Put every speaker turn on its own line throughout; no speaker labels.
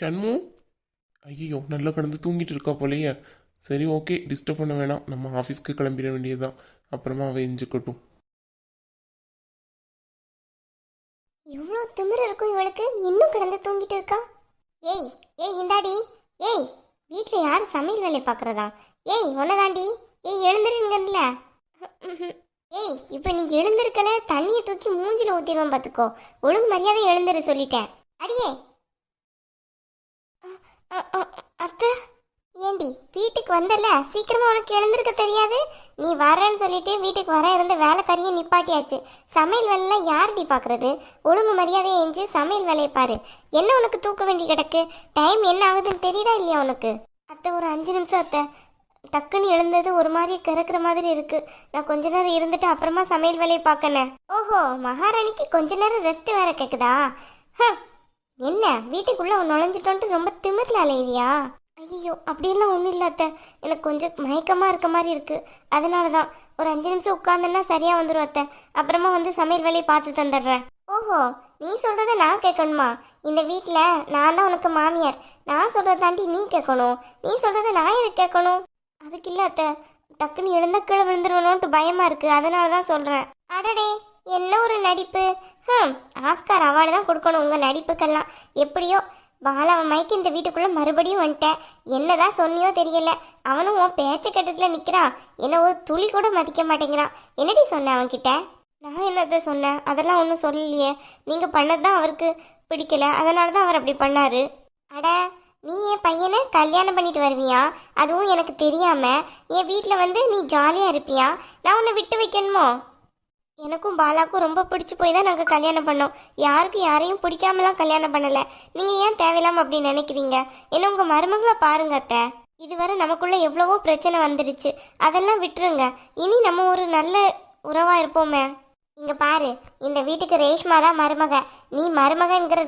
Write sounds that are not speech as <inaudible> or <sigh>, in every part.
ஷண்மு ஐயோ நல்லா கிடந்து தூங்கிட்டு இருக்கா போலையே. சரி ஓகே டிஸ்டர்ப் பண்ண வேணாம். நம்ம ஆஃபீஸ்க்கு கிளம்பிட வேண்டியதுதான். அப்புறமா அவ எஞ்சிக்கட்டும்
எவ்வளோ திமிர இருக்கும் இவளுக்கு. இன்னும் கிடந்து தூங்கிட்டு இருக்கா? ஏய் ஏய் இந்தாடி. ஏய் வீட்டில் யார் சமையல் வேலை பார்க்குறதா? ஏய் உன்னதாண்டி. ஏய் எழுந்துருங்கல்ல ஏய் இப்போ நீ எழுந்திருக்கல தண்ணியை தூக்கி மூஞ்சில ஊத்திடுவேன் பார்த்துக்கோ ஒழுங்கு மரியாதை எழுந்துரு சொல்லிட்டேன். அடியே அ- அ- அ- அத்தை ஏண்டி வீட்டுக்கு வந்தல சீக்கிரமா உனக்கு எழுந்திருக்க தெரியாது? நீ வரேன்னு சொல்லிட்டு வீட்டுக்கு வர இருந்த வேலைக்காரியை நிப்பாட்டியாச்சு. சமையல் வேலைலாம் யாரடி பார்க்குறது ஒழுங்கு மரியாதையை எஞ்சி சமையல் வேலையை பாரு. என்ன உனக்கு தூக்க வேண்டி கிடக்கு? டைம் என்ன ஆகுதுன்னு தெரியுதா இல்லையா உனக்கு? அத்தை ஒரு அஞ்சு நிமிஷம் அத்தை. டக்குன்னு எழுந்தது ஒரு மாதிரி கிறக்குற மாதிரி இருக்கு. நான் கொஞ்ச நேரம் இருந்துட்டு அப்புறமா சமையல் வேலையை பார்க்கனேன் ஓஹோ மகாராணிக்கு கொஞ்ச நேரம் ரெஸ்ட் வேற கேக்குதா? ஹ, என்ன? வீட்டுக்குள்ள நுழைஞ்சிட்டோன்ட்டு ரொம்ப திமிரில் அலையிறியா ஐயோ அப்படியெல்லாம் ஒன்றும் இல்லை அத்தை. எனக்கு கொஞ்சம் மயக்கமாக இருக்க மாதிரி இருக்குது அதனால தான் ஒரு அஞ்சு நிமிஷம் உட்காந்துன்னா சரியாக வந்துடும் அத்தை. அப்புறமா வந்து சமையல் வேலையை பார்த்து தந்துடுறேன். ஓஹோ நீ சொல்கிறத நான் கேட்கணுமா? இந்த வீட்டில் நான் தான் உனக்கு மாமியார். நான் சொல்கிறத தாண்டி நீ கேட்கணும். நீ சொல்கிறத நான் எது கேட்கணும்? அதுக்கு இல்லை அத்தை. டக்குன்னு எழுந்த கீழே விழுந்துருவணும்ட்டு பயமாக இருக்குது அதனால தான் சொல்கிறேன் அடடே என்ன ஒரு நடிப்பு. ஹம் ஆஸ்கார் அவார்டு தான் கொடுக்கணும் உங்கள் நடிப்புக்கெல்லாம். எப்படியோ பாலாவை மைக்கு இந்த வீட்டுக்குள்ளே மறுபடியும் வந்துட்டேன் என்னதான் சொன்னியோ தெரியல. அவனும் உன் பேச்சை கட்டத்தில் நிற்கிறான் என்ன ஒரு துளி கூட மதிக்க மாட்டேங்கிறான். என்னடி சொன்ன அவன்கிட்ட? நான் என்னதை சொன்னேன் அதெல்லாம் ஒன்றும் சொல்லலையே. நீங்கள் பண்ணது தான் அவருக்கு பிடிக்கல. அதனால தான் அவர் அப்படி பண்ணாரு. அட நீ என் பையனை கல்யாணம் பண்ணிட்டு வருவியா? அதுவும் எனக்கு தெரியாமல் என் வீட்டில் வந்து நீ ஜாலியாக இருப்பியா? நான் உன்னை விட்டு வைக்கணுமோ? எனக்கும் பாலாக்கும் ரொம்ப பிடிச்சி போய் தான் நாங்கள் கல்யாணம் பண்ணோம். யாருக்கும் யாரையும் பிடிக்காமலாம் கல்யாணம் பண்ணலை. நீங்கள் ஏன் தேவையில்லாம அப்படி நினைக்கிறீங்க? என்ன உங்கள் மருமகளை பாருங்க அத்தை. இதுவரை நமக்குள்ளே எவ்வளவோ பிரச்சனை வந்துடுச்சு அதெல்லாம் விட்டுருங்க. இனி நம்ம ஒரு நல்ல உறவாக இருப்போமே. இங்கே பாரு இந்த வீட்டுக்கு ரேஷ்மா தான் மருமக. நீ மருமகங்கிற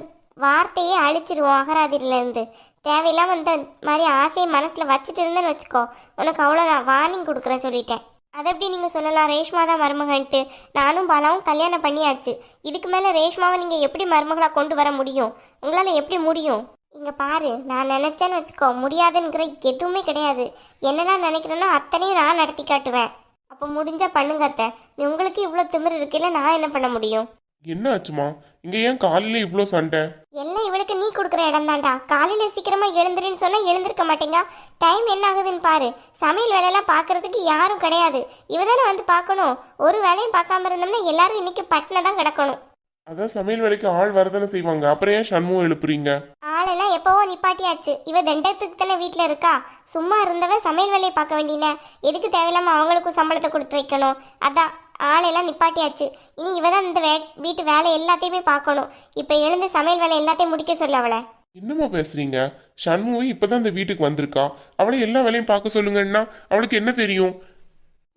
வார்த்தையே அழிச்சிருவோம் அகராதிரில தேவையில்லாமல் தேவையில்லாம இந்த மாதிரி ஆசையை மனசில் வச்சுட்டு இருந்தேன்னு வச்சுக்கோ. உனக்கு அவ்வளோதான் வார்னிங் கொடுக்குறேன் சொல்லிட்டேன். அதை எப்படி நீங்கள் சொல்லலாம்? ரேஷ்மா தான் மருமகன்ட்டு. நானும் பாலாவும் கல்யாணம் பண்ணியாச்சு. இதுக்கு மேலே ரேஷ்மாவை நீங்கள் எப்படி மருமகளாக கொண்டு வர முடியும்? உங்களால் எப்படி முடியும்? இங்கே பாரு நான் நினச்சேன்னு வச்சுக்கோ முடியாதுங்கிற எதுவுமே கிடையாது. என்னெல்லாம் நினைக்கிறேனோ அத்தனையும் நான் நடத்தி காட்டுவேன். அப்போ முடிஞ்சால் பண்ணுங்க அத்தை. நீ உங்களுக்கு இவ்வளோ திமிர் இருக்கையில் நான் என்ன பண்ண முடியும்?
என்ன ஆச்சுமா இங்க ஏன் காலையில இவ்வளோ சண்டை?
எல்லாம் இவளுக்கு நீ கொடுக்குற இடம் தான்டா காலையில சீக்கிரமா எழுந்துருன்னு சொன்னா எழுந்திருக்க மாட்டேங்க. டைம் என்ன ஆகுதுன்னு பாரு. சமையல் வேலையெல்லாம் பார்க்கறதுக்கு யாரும் கிடையாது. இவ தானே வந்து பார்க்கணும். ஒரு வேலையும் பார்க்காம இருந்தோம்னா எல்லாரும் இன்னைக்கு பட்டின தான் கிடக்கணும்.
அதான் சமையல் வேலைக்கு ஆள் வரதானே செய்வாங்க. அப்புறம் ஏன் சண்முகம் எழுப்புறீங்க?
ஆளெல்லாம் எப்பவோ நிப்பாட்டியாச்சு. இவ தண்டத்துக்கு தானே வீட்டில் இருக்கா? சும்மா இருந்தவ சமையல் வேலையை பார்க்க வேண்டியன எதுக்கு தேவையில்லாம அவங்களுக்கும் சம்பளத்தை கொடுத்து வைக்கணும்? அதான் ஆளெல்லாம் நிப்பாட்டியாச்சு. இனி இவ தான் இந்த வே வீட்டு வேலை எல்லாத்தையுமே பார்க்கணும். இப்போ எழுந்து சமையல் வேலை எல்லாத்தையும் முடிக்க சொல்ல அவளை.
என்னம்மா பேசுறீங்க? சண்முகம் இப்பதான் இந்த வீட்டுக்கு வந்திருக்கா? அவளை எல்லா வேலையும் பார்க்க சொல்லுங்கன்னா அவளுக்கு என்ன தெரியும்?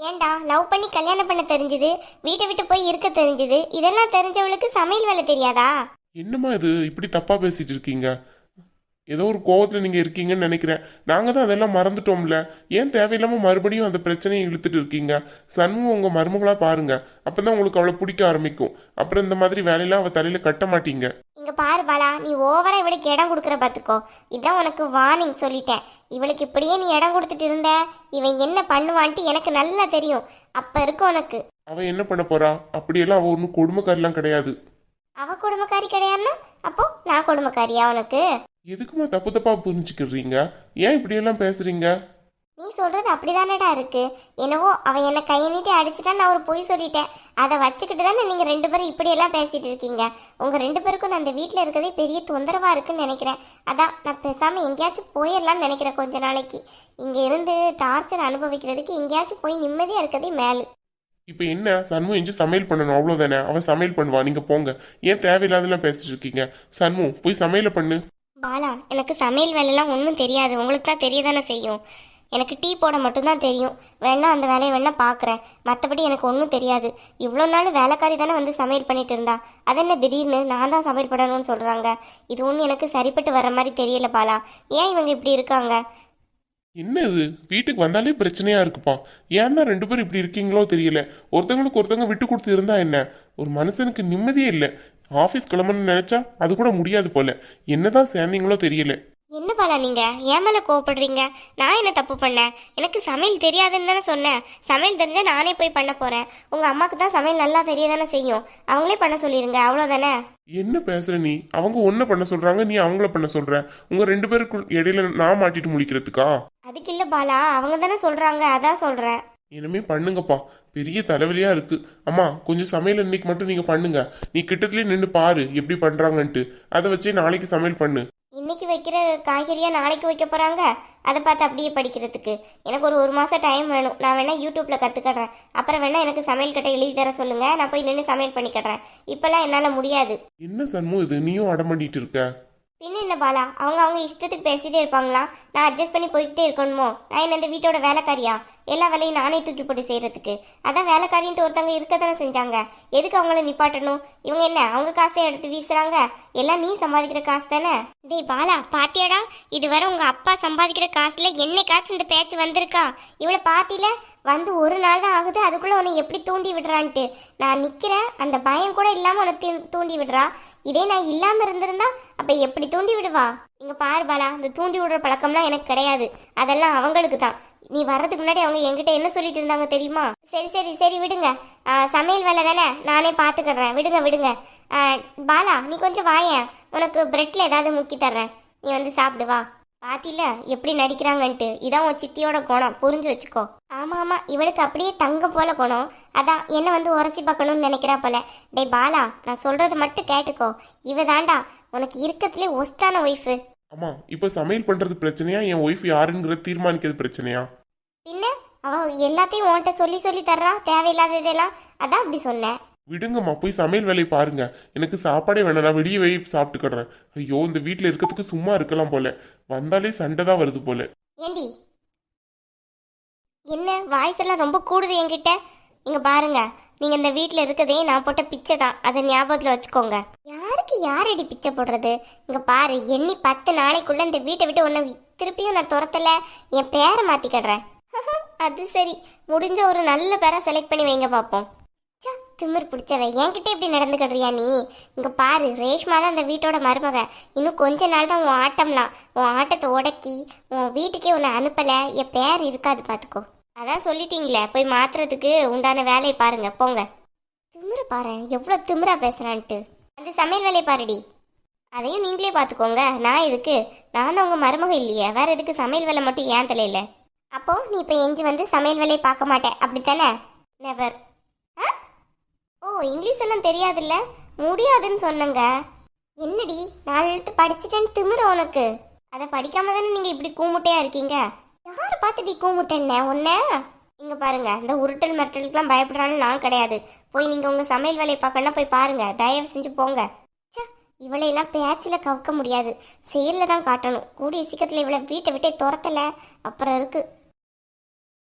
ஏன்டா லவ் பண்ணி கல்யாணம் பண்ண தெரிஞ்சது வீட்டை விட்டு போய் இருக்க தெரிஞ்சது இதெல்லாம் தெரிஞ்சவளுக்கு சமையல் வேலை தெரியாதா?
என்னம்மா இது? இப்படி தப்பா பேசிட்டு இருக்கீங்க. ஏதோ ஒரு கோவத்துல நீங்க இருக்கீங்கன்னு நினைக்கிறேன். நாங்க தான் அதெல்லாம் மறந்துட்டோம்ல. ஏன் தேவையில்லாம மறுபடியும் அந்த பிரச்சனையை இழுத்துட்டு இருக்கீங்க? சண்முகம் உங்க மருமகளா பாருங்க. அப்பதான் உங்களுக்கு அவளை பிடிக்க ஆரம்பிக்கும். அப்புறம் இந்த மாதிரி வேலையெல்லாம் அவ தலையில கட்ட மாட்டீங்க.
இங்க பாரு பாலா நீ ஓவரா இவளுக்கு இடம் கொடுக்குற பாத்துக்கோ. இதான் உனக்கு வார்னிங் சொல்லிட்டேன். இவளுக்கு இப்படியே நீ இடம் கொடுத்துட்டு இருந்த? இவன் என்ன பண்ணுவான்ட்டு எனக்கு நல்லா தெரியும். அப்ப இருக்கு உனக்கு.
அவ என்ன பண்ண போறா? அப்படியெல்லாம் அவ ஒன்றும் கொடுமைக்காரிலாம் கிடையாது.
அவ குடும்பக்காரி கிடையாதுன்னா? அப்போ நான் குடும்பக்காரியா உனக்கு?
எதுக்குமா தப்பு தப்பா புரிஞ்சுக்கிறீங்க ஏன் இப்படியெல்லாம் பேசுறீங்க?
நீ சொல்றது அப்படிதானடா இருக்கு. என்னவோ அவன் என்ன கையை நீட்டி அடிச்சிட்டா நான் ஒரு பொய் சொல்லிட்டேன். அதை வச்சுக்கிட்டு தானே நீங்க ரெண்டு பேரும் இப்படி எல்லாம் பேசிட்டு இருக்கீங்க. உங்க ரெண்டு பேருக்கும் நான் அந்த வீட்ல இருக்கதே பெரிய தொந்தரவா இருக்குன்னு நினைக்கிறேன். அதான் நான் பேசாம எங்கேயாச்சும் போயிடலாம்னு நினைக்கிறேன் கொஞ்ச நாளைக்கு. இங்க இருந்து டார்ச்சர் அனுபவிக்கிறதுக்கு எங்கேயாச்சும் போய் நிம்மதியா இருக்கதே மேலு.
இப்போ என்ன? சண்முகம் எஞ்சி சமையல் பண்ணணும் அவ்வளோதானே அவன் சமையல் பண்ணுவா நீங்க போங்க. ஏன் தேவையில்லாதெல்லாம் பேசிட்டு இருக்கீங்க? சண்மு போய் சமையலை பண்ணு.
பாலா எனக்கு சமையல் வேலைலாம் ஒன்றும் தெரியாது. உங்களுக்கு தான் தெரிய தானே செய்யும். எனக்கு டீ போட மட்டும்தான் தெரியும். வேணா அந்த வேலையை வேணா பார்க்குறேன் மற்றபடி எனக்கு ஒன்றும் தெரியாது. இவ்வளோ நாள் வேலைக்காரி தானே வந்து சமையல் பண்ணிட்டு இருந்தா. அது என்ன திடீர்னு நான் தான் சமையல் பண்ணணும்னு சொல்கிறாங்க இது ஒன்றும் எனக்கு சரிப்பட்டு வர மாதிரி தெரியல பாலா. ஏன் இவங்க இப்படி இருக்காங்க?
என்ன இது? வீட்டுக்கு வந்தாலே பிரச்சனையா இருக்குப்பா. ஏன் தான் ரெண்டு பேரும் இப்படி இருக்கீங்களோ தெரியல. ஒருத்தவங்களுக்கு ஒருத்தவங்க விட்டு கொடுத்து இருந்தா என்ன? ஒரு மனுஷனுக்கு நிம்மதியே இல்லை. ஆஃபீஸ் கிளம்பணும்னு நினைச்சா அது கூட முடியாது போல. என்னதான் சேர்ந்தீங்களோ தெரியல.
என்ன பாலா நீங்க? ஏன் மேல கோவப்படுறீங்க? நான் என்ன தப்பு பண்ணேன்? எனக்கு சமையல் தெரியாதுன்னு தானே சொன்னேன். சமையல் தெரிஞ்சா நானே போய் பண்ண போறேன். உங்க அம்மாக்கு தான் சமையல் நல்லா தெரிய தானே செய்யும். அவங்களே பண்ண சொல்லிருங்க. அவ்வளவுதானே?
என்ன பேசுற நீ? அவங்க ஒன்ன பண்ண சொல்றாங்க நீ அவங்கள பண்ண சொல்ற. உங்க ரெண்டு பேருக்கு இடையில நான் மாட்டிட்டு முழிக்கிறதுக்கா?
அதுக்கு இல்ல பாலா. அவங்க தானே சொல்றாங்க. அதான் சொல்றேன்.
இனிமே பண்ணுங்கப்பா. பெரிய தலைவலியா இருக்கு. அம்மா கொஞ்சம் சமையல் இன்னைக்கு மட்டும் நீங்க பண்ணுங்க. நீ கிட்டத்துலயே நின்று பாரு எப்படி பண்றாங்கன்ட்டு. அதை வச்சே நாளைக்கு சமையல் பண்ணு.
இன்னைக்கு வைக்கிற காய்கறியா நாளைக்கு வைக்க போறாங்க? அதை பார்த்து அப்படியே படிக்கிறதுக்கு. எனக்கு ஒரு ஒரு மாசம் டைம் வேணும். நான் வேணா யூடியூப்ல கத்துக்கறேன். அப்புறம் வேணா எனக்கு சமையல் கட்ட எழுதி தர சொல்லுங்க. நான் போய் நின்று சமையல் பண்ணிக்கிறேன் இப்பெல்லாம் என்னால முடியாது.
என்ன சண்முகம் இது? நீயும் அடம் பண்ணிட்டு இருக்க.
பின்ன என்ன பாலா? அவங்க அவங்க இஷ்டத்துக்கு பேசிட்டே இருப்பாங்களா? நான் அட்ஜஸ்ட் பண்ணி போய்கிட்டே இருக்கணுமோ? நான் என்ன இந்த வீட்டோட வேலைக்காரியா? எல்லா வேலையும் நானே தூக்கி போட்டு செய்யறதுக்கு அதான் வேலைக்காரின்ட்டு ஒருத்தவங்க இருக்கத்தானே செஞ்சாங்க. எதுக்கு அவங்கள நிப்பாட்டணும்? இவங்க என்ன அவங்க காசை எடுத்து வீசுறாங்க? எல்லாம் நீ சம்பாதிக்கிற காசு தானே? டேய் பாலா பாத்தியாடா? இதுவரை உங்க அப்பா சம்பாதிக்கிற காசுல என்னைக்காச்சும் இந்த பேச்சு வந்திருக்கா? இவளை பாத்தியில வந்து ஒரு நாள் தான் ஆகுது அதுக்குள்ளே உன்னை எப்படி தூண்டி விடுறான்ட்டு. நான் நிற்கிறேன் அந்த பயம் கூட இல்லாமல் உன்னை தூண்டி விடுறா. இதே நான் இல்லாமல் இருந்திருந்தா அப்போ எப்படி தூண்டி விடுவா? இங்கே பாரு பாலா இந்த தூண்டி விடுற பழக்கம்லாம் எனக்கு கிடையாது. அதெல்லாம் அவங்களுக்கு தான். நீ வர்றதுக்கு முன்னாடி அவங்க என்கிட்ட என்ன சொல்லிட்டு இருந்தாங்க தெரியுமா? சரி சரி சரி விடுங்க. சமையல் வேலை தானே? நானே பார்த்துக்கிடுறேன் விடுங்க விடுங்க. பாலா நீ கொஞ்சம் வாயேன். உனக்கு பிரெட்டில் ஏதாவது முக்கி தர்றேன். நீ வந்து சாப்பிடு வா. பாத்தில எப்படி நடிக்கிறாங்கன்ட்டு. இதான் உன் சித்தியோட குணம். புரிஞ்சு வச்சுக்கோ. ஆமா ஆமா. இவளுக்கு அப்படியே தங்கம் போல குணம். அதான் என்ன வந்து உரசி பார்க்கணும்னு நினைக்கிறா போல. டேய் பாலா நான் சொல்றது மட்டும் கேட்டுக்கோ. இவ தாண்டா உனக்கு இருக்கத்திலே ஒஸ்டான ஒய்ஃபு
அம்மா இப்ப சமையல் பண்றது பிரச்சனையா? என் ஒய்ஃப் யாருங்கிறத தீர்மானிக்கிறது பிரச்சனையா?
பின்ன அவ எல்லாத்தையும் உன்கிட்ட சொல்லி சொல்லி தர்றா? தேவையில்லாததெல்லாம்? அதான் அப்படி சொன்னேன்.
விடுங்கம்மா போய் சமையல் வேலையை பாருங்க. எனக்கு சாப்பாடே வேணாம் நான் வெளியே போய் சாப்பிட்டுக்கிடுறேன் ஐயோ இந்த வீட்டில் இருக்கிறதுக்கு சும்மா இருக்கலாம் போல. வந்தாலே சண்டை தான் வருது போல.
ஏண்டி? என்ன வாய்ஸ் எல்லாம் ரொம்ப கூடுது என்கிட்ட? இங்க பாருங்க நீங்க இந்த வீட்ல இருக்கதே நான் போட்ட பிச்சை தான். அதை ஞாபகத்துல வச்சுக்கோங்க. யாருக்கு யாரடி பிச்சை போடுறது? இங்க பாரு எண்ணி பத்து நாளைக்குள்ள இந்த வீட்டை விட்டு உன்னை திருப்பியும் நான் துரத்தல. என் பேரை மாத்திக்கிடுறேன் <laughs> அது சரி முடிஞ்ச ஒரு நல்ல பேரை செலக்ட் பண்ணி வைங்க பார்ப்போம் திமிர் பிடிச்சவ. என்கிட்ட இப்படி நடந்துக்கிடுறியா நீ? இங்கே பாரு ரேஷ்மா தான் அந்த வீட்டோட மருமக. இன்னும் கொஞ்ச நாள் தான் உன் ஆட்டம்லாம். உன் ஆட்டத்தை உடக்கி உன் வீட்டுக்கே உன்னை அனுப்பலை. என் பேர் இருக்காது பார்த்துக்கோ அதான் சொல்லிட்டீங்களே போய் மாத்துறதுக்கு உண்டான வேலையை பாருங்க போங்க. திமிர பாரு எவ்வளோ திமிரா பேசுகிறான்ட்டு அந்த சமையல் வேலையை பாருடி. அதையும் நீங்களே பார்த்துக்கோங்க நான் எதுக்கு? நான் தான் உங்கள் மருமக இல்லையே வேற எதுக்கு சமையல் வேலை மட்டும் ஏன் தலையில்? அப்போ நீ இப்போ எஞ்சி வந்து சமையல் வேலையை பார்க்க மாட்டேன் அப்படித்தானே? நெவர் இங்கிலீஷ் எல்லாம் தெரியாதுல்ல? முடியாதுன்னு சொன்னங்க. என்னடி நாலு எழுத்து படிச்சுட்டேன்னு திமிர உனக்கு? அதை படிக்காம தானே நீங்க இப்படி கூமுட்டையா இருக்கீங்க? யாரை பார்த்துடி நீ கூமுட்டேன்ன உன்ன? இங்க பாருங்க இந்த உருட்டல் மிரட்டலுக்குலாம் பயப்படுறான்னு நான் கிடையாது. போய் நீங்க உங்க சமையல் வேலையை பார்க்கணும்னா போய் பாருங்க தயவு செஞ்சு போங்க. இவளையெல்லாம் பேச்சில் கவுக்க முடியாது. செயலில் தான் காட்டணும். கூடிய சீக்கிரத்தில் இவளை வீட்டை விட்டே துரத்தலை. அப்புறம் இருக்குது